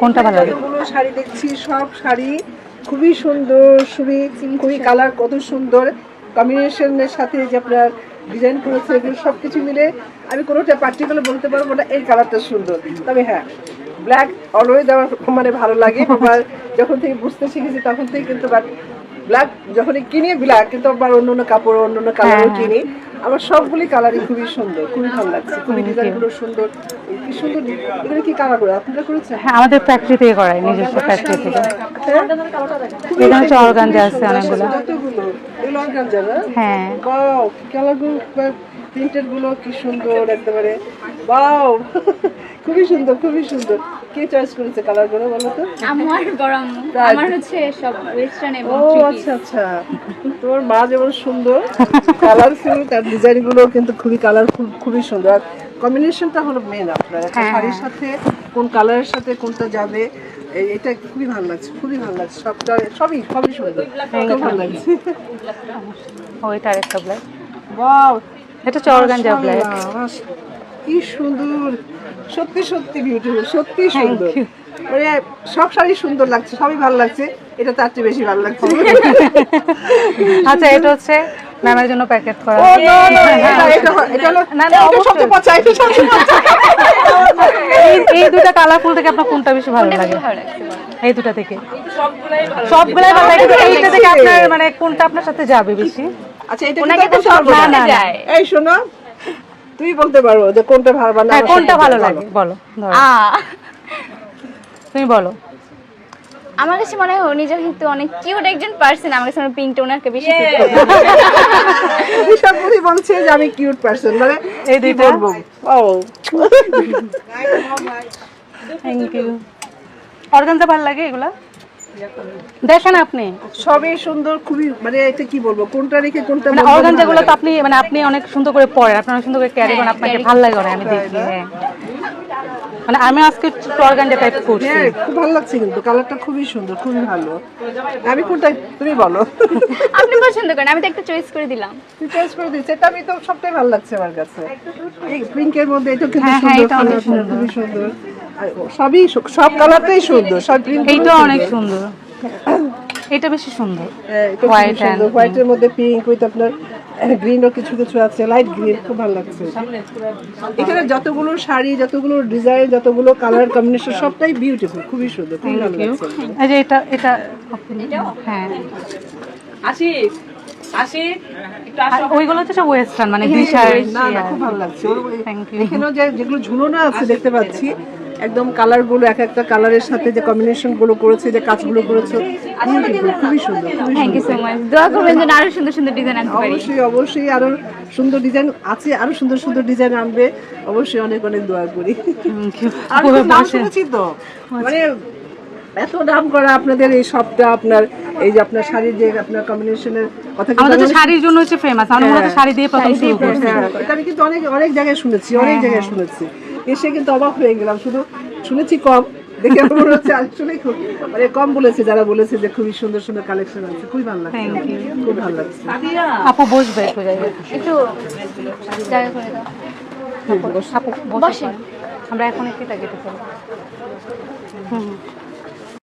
কোনটা ভালো লাগে? যতগুলো শাড়ি দেখছি সব শাড়ি খুবই সুন্দর খুবই খুবই কালার কত সুন্দর। কম্বিনেশনের সাথে যে আপনার ডিজাইন করেছে এগুলো সব কিছু মিলে আমি কোনোটা পার্টিকুলার বলতে পারব না এই কালারটা সুন্দর। তবে হ্যাঁ ব্ল্যাক অলওয়েজ আমার মানে ভালো লাগে আবার যখন থেকে বুঝতে শিখেছি তখন থেকে কিন্তু বাট ব্ল্যাক যখনই কিনি ব্ল্যাক কিন্তু আবার অন্য অন্য কাপড় অন্য অন্য কালারও হ্যাঁ, কিনি। আমার সবগুলি কালারই খুবই সুন্দর খুবই ভালো লাগছে। খুবই ডিজাইনগুলো সুন্দর। কি সুন্দর এগুলো কি কালার করে? আপনারা করেছেন? হ্যাঁ আমাদের ফ্যাক্টরি থেকে করাই নিজস্ব ফ্যাক্টরি থেকে। এখানে হচ্ছে অর্গানজা আছে অনেকগুলো। এগুলো অর্গানজা না? হ্যাঁ। কালারগুলো প্রিন্টেডগুলো কি সুন্দর একেবারে। বাও খুবই সুন্দর খুবই সুন্দর। কে চয়েস করেছে কালারগুলো বলো তো? আমার বড় আমার হচ্ছে সব ওয়েস্টার্ন এবং ও আচ্ছা আচ্ছা। তোমার মা যেমন সুন্দর কালারফুল তার ডিজাইনগুলো কিন্তু খুবই কালারফুল খুবই সুন্দর। আর কম্বিনেশনটা হলো মেন আপনার হ্যাঁ, শাড়ির সাথে কোন কালারের সাথে কোনটা যাবে এটা খুবই ভালো লাগছে খুবই ভালো লাগছে। সবটা সবই সবই সুন্দর ভালো লাগছে। ওইটা আরেকটা ব্ল্যাক ওয়াও এটা হচ্ছে অর্গানজা ব্ল্যাক কি সুন্দর। সত্যি সত্যি বিউটিফুল সত্যি সুন্দর। মানে সব শাড়ি সুন্দর লাগছে সবই ভালো লাগছে। এটা তার চেয়ে বেশি ভালো লাগছে। আচ্ছা এটা হচ্ছে ম্যামের জন্য প্যাকেট করা। এই দুটা কালারফুল থেকে আপনার কোনটা বেশি ভালো লাগে? এই দুটা থেকে সবগুলাই ভালো লাগে। এইটা থেকে আপনার মানে কোনটা আপনার সাথে যাবে বেশি? আচ্ছা, এটা কিন্তু সব না। যায়। এই শোনো তুই বলতে পারব যে কোনটা ভালো না হ্যাঁ আমার কোনটা ভালো লাগে? বলো আ, তুমি বলো। আমার কাছে মনে হয় উনি যেহেতু অনেক কিউট একজন পার্সন আমার কাছে পিঙ্ক টোনারকে বেশি বুড়ি বলছে যে আমি কিউট পার্সন মানে এই? বলব? ও থ্যাংক ইউ অর্গানজা ভালো লাগে এগুলা? দেখেন আপনি। সবই সুন্দর খুবই মানে এটা কি বলব কোনটা রেখে কোনটা মানে অর্গানজাগুলো গুলো তো আপনি মানে আপনি অনেক সুন্দর করে পরেন আপনি অনেক সুন্দর করে ক্যারি করেন আপনাকে ভালো লাগে আমি দেখি হ্যাঁ। মানে আমি আজকে অর্গানজা টাইপ করছি। হ্যাঁ খুব ভালো লাগছে কিন্তু কালারটা খুবই সুন্দর খুবই ভালো। আমি কোনটা তুমি বলো। আপনি পছন্দ করেন আমি তো একটা চয়েস করে দিলাম। তুই চয়েস করে দিচ্ছি এটা আমি তো সবটাই ভালো লাগছে আমার কাছে। এই পিঙ্কের মধ্যে এটা কিন্তু হ্যাঁ, হ্যাঁ, সুন্দর এটা অনেক colourful, খুবই সুন্দর। সবই সব কালারটাই সুন্দর সব এইটা অনেক সুন্দর। এটা বেশি সুন্দর। হোয়াইট হোয়াইটের মধ্যে পিঙ্ক উইথ আপনার গ্রিনও কিছু কিছু আছে লাইট গ্রিন খুব ভালো লাগছে। এখানে যতগুলো শাড়ি যতগুলো ডিজাইন যতগুলো কালার কম্বিনেশন সবটাই বিউটিফুল খুবই সুন্দর খুবই ভালো লাগছে। এই এটা এটা হ্যাঁ। আশিক আশিক একটু ওইগুলো হচ্ছে সব ওয়েস্টার্ন মানে না না খুব ভালো লাগছে. এখানেও যে যেগুলো ঝুলনো আছে দেখতে পাচ্ছি একদম কালারগুলো এক একটা কালারের সাথে যে কম্বিনেশনগুলো করেছে যে কাজগুলো করেছে খুবই সুন্দর থ্যাংক ইউ সো মাচ দোয়া করবেন যেন আরও সুন্দর সুন্দর ডিজাইন আনতে পারি। অবশ্যই অবশ্যই আরও সুন্দর ডিজাইন আছে আরও সুন্দর সুন্দর ডিজাইন আনবে। অবশ্যই অনেক অনেক দোয়া করি। আর নাম শুনেছি তো? মানে এত নাম করা আপনাদের এই সবটা আপনার এই যে আপনার শাড়ির যে আপনার কম্বিনেশনের কথা আমাদের তো শাড়ির জন্য হচ্ছে ফেমাস আমরা মূলত শাড়ি দিয়ে প্রথম শুরু করছি। হ্যাঁ, এটা আমি কিন্তু অনেক অনেক জায়গায় শুনেছি অনেক জায়গায় শুনেছি। এসে কিন্তু অবাক হয়ে গেলাম। শুধু শুনেছি কম দেখে আমার মনে হচ্ছে আসলে খুব মানে কম বলেছে যারা বলেছে যে খুবই সুন্দর সুন্দর কালেকশন আছে খুবই ভালো লাগছে। খুব ভালো লাগছে। আপু বসবে একটু একটু জায়গা করে দাও। আপু বসে বসেন। আমরা এখন একটু কেটে ফেলি